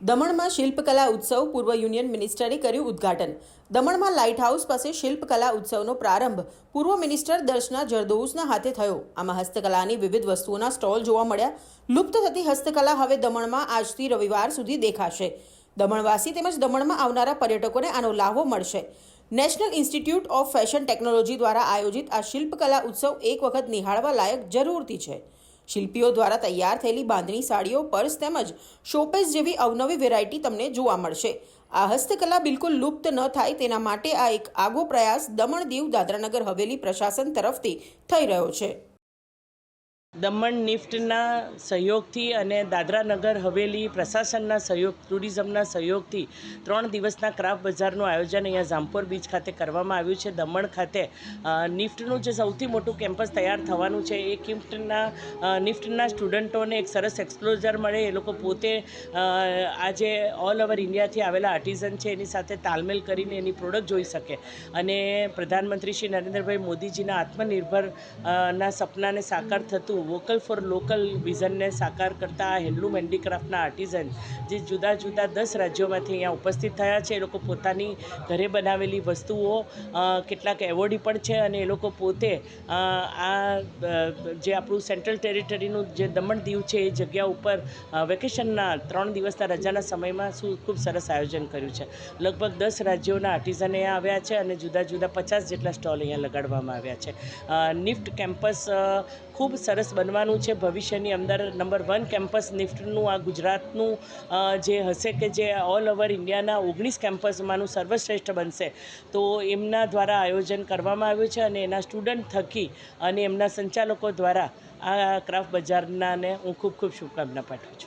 દમણમાં શિલ્પકલા ઉત્સવ પૂર્વ યુનિયન મિનિસ્ટરે કર્યું ઉદ્ઘાટન. દમણમાં લાઇટ હાઉસ પાસે શિલ્પકલા ઉત્સવનો પ્રારંભ. પૂર્વ મિનિસ્ટર દર્શના જરદોઉસના હાથે થયો. આમાં હસ્તકલાની વિવિધ વસ્તુઓના સ્ટોલ જોવા મળ્યા. લુપ્ત થતી હસ્તકલા હવે દમણમાં આજથી રવિવાર સુધી દેખાશે. દમણવાસી તેમજ દમણમાં આવનારા પર્યટકોને આનો લાભો મળશે. National institute of fashion technology દ્વારા આયોજિત આ શિલ્પકલા ઉત્સવ એક વખત નિહાળવા લાયક જરૂરથી છે. શિલ્પીઓ દ્વારા તૈયાર થયેલી બાંધણી સાડીઓ પર્સ તેમજ શોપેસ જેવી અવનવી વેરાયટી તમને જોવા મળશે. આ હસ્તકલા બિલકુલ લુપ્ત ન થાય તેના માટે આ એક આગો પ્રયાસ દમણ દીવ દાદરાનગર હવેલી પ્રશાસન તરફથી થઈ રહ્યો છે. દમણ નિફ્ટના સહયોગથી અને દાદરા નગર હવેલી પ્રશાસનના સહયોગ, ટુરિઝમના સહયોગથી ત્રણ દિવસના ક્રાફ્ટ બજારનું આયોજન અહીંયા જામપોર બીચ ખાતે કરવામાં આવ્યું છે. દમણ ખાતે નિફ્ટનું જે સૌથી મોટું કેમ્પસ તૈયાર થવાનું છે, એ કિફ્ટના નિફ્ટના સ્ટુડન્ટોને એક સરસ એક્સપ્લોઝર મળે. એ લોકો પોતે આજે ઓલ ઓવર ઇન્ડિયાથી આવેલા આર્ટિઝન છે, એની સાથે તાલમેલ કરીને એની પ્રોડક્ટ જોઈ શકે. અને પ્રધાનમંત્રી શ્રી નરેન્દ્રભાઈ મોદીજીના આત્મનિર્ભર ના સપનાને સાકાર થતું વોકલ ફોર લોકલ વિઝનને સાકાર કરતા આ હેન્ડલૂમ હેન્ડીક્રાફ્ટના આર્ટિઝન જે જુદા જુદા દસ રાજ્યોમાંથી અહીંયા ઉપસ્થિત થયા છે, એ લોકો પોતાની ઘરે બનાવેલી વસ્તુઓ કેટલાક એવોર્ડી પણ છે અને એ લોકો પોતે આ જે આપણું સેન્ટ્રલ ટેરિટરીનું જે દમણ દીવ છે, એ જગ્યા ઉપર વેકેશનના ત્રણ દિવસના રજાના સમયમાં શું ખૂબ સરસ આયોજન કર્યું છે. લગભગ દસ રાજ્યોના આર્ટિઝન અહીંયા આવ્યા છે અને જુદા જુદા પચાસ જેટલા સ્ટોલ અહીંયા લગાડવામાં આવ્યા છે. નિફ્ટ કેમ્પસ ખૂબ સરસ બનવાનું છે ભવિષ્યની અંદર. નંબર વન કેમ્પસ નિફ્ટનું, આ ગુજરાતનું જે હશે કે જે ઓલ ઓવર ઇન્ડિયાના ઓગણીસ કેમ્પસમાંનું સર્વશ્રેષ્ઠ બનશે. તો એમના દ્વારા આયોજન કરવામાં આવ્યું છે અને એના સ્ટુડન્ટ થકી અને એમના સંચાલકો દ્વારા આ ક્રાફ્ટ બજારનાને હું ખૂબ ખૂબ શુભકામના પાઠવું છું.